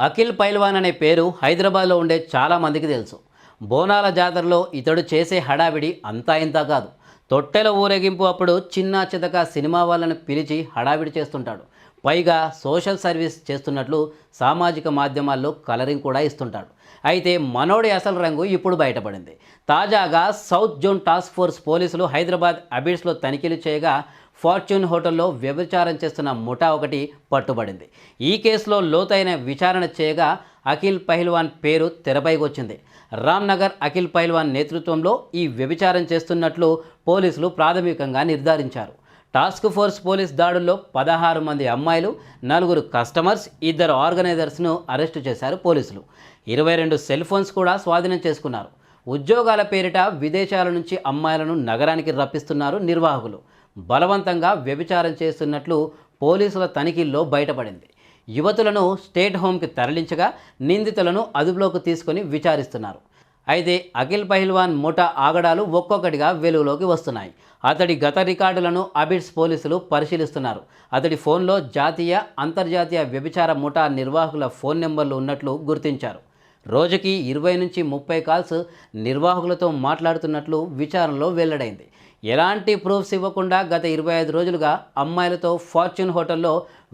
అఖిల్ పైల్వాన్ అనే పేరు హైదరాబాద్లో ఉండే చాలామందికి తెలుసు. బోనాల జాతరలో ఇతడు చేసే హడావిడి అంతా ఇంత కాదు. తొట్టెల ఊరేగింపు అప్పుడు చిన్న చితక సినిమా వాళ్ళను పిలిచి హడావిడి చేస్తుంటాడు. పైగా సోషల్ సర్వీస్ చేస్తున్నట్లు సామాజిక మాధ్యమాల్లో కలరింగ్ కూడా ఇస్తుంటాడు. అయితే మనోడి అసలు రంగు ఇప్పుడు బయటపడింది. తాజాగా సౌత్ జోన్ టాస్క్ ఫోర్స్ పోలీసులు హైదరాబాద్ అబిడ్స్లో తనిఖీలు చేయగా ఫార్చ్యూన్ హోటల్లో వ్యభిచారం చేస్తున్న ముఠా ఒకటి పట్టుబడింది. ఈ కేసులో లోతైన విచారణ చేయగా అఖిల్ పహల్వాన్ పేరు తెరపైకి వచ్చింది రామ్నగర్ అఖిల్ పహల్వాన్ నేతృత్వంలో ఈ వ్యభిచారం చేస్తున్నట్లు పోలీసులు ప్రాథమికంగా నిర్ధారించారు. టాస్క్ ఫోర్స్ పోలీస్ దాడుల్లో పదహారు మంది అమ్మాయిలు నలుగురు కస్టమర్స్ ఇద్దరు ఆర్గనైజర్స్ను అరెస్టు చేశారు పోలీసులు. ఇరవై రెండు సెల్ ఫోన్స్ కూడా స్వాధీనం చేసుకున్నారు. ఉద్యోగాల పేరిట విదేశాల నుంచి అమ్మాయిలను నగరానికి రప్పిస్తున్నారు నిర్వాహకులు. బలవంతంగా వ్యభిచారం చేస్తున్నట్లు పోలీసుల తనిఖీల్లో బయటపడింది. యువతులను స్టేట్ హోమ్కి తరలించగా నిందితులను అదుపులోకి తీసుకొని విచారిస్తున్నారు. అయితే అఖిల్ పహిల్వాన్ ముఠా ఆగడాలు ఒక్కొక్కటిగా వెలుగులోకి వస్తున్నాయి. అతడి గత రికార్డులను అబిడ్స్ పోలీసులు పరిశీలిస్తున్నారు. అతడి ఫోన్లో జాతీయ అంతర్జాతీయ వ్యభిచార ముఠా నిర్వాహకుల ఫోన్ నెంబర్లు ఉన్నట్లు గుర్తించారు. రోజుకి ఇరవై నుంచి ముప్పై కాల్స్ నిర్వాహకులతో మాట్లాడుతున్నట్లు విచారణలో వెల్లడైంది. ఎలాంటి ప్రూఫ్స్ ఇవ్వకుండా గత ఇరవై ఐదు రోజులుగా అమ్మాయిలతో ఫార్చ్యూన్ హోటల్లో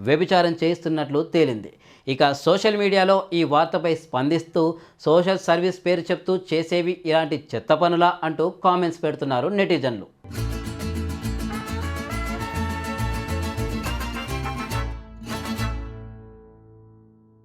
వ్యభిచారం చేయిస్తున్నట్లు తేలింది. ఇక సోషల్ మీడియాలో ఈ వార్తపై స్పందిస్తూ సోషల్ సర్వీస్ పేరు చెప్తూ చేసేవి ఇలాంటి చెత్త పనులా అంటూ కామెంట్స్ పెడుతున్నారు నెటిజన్లు.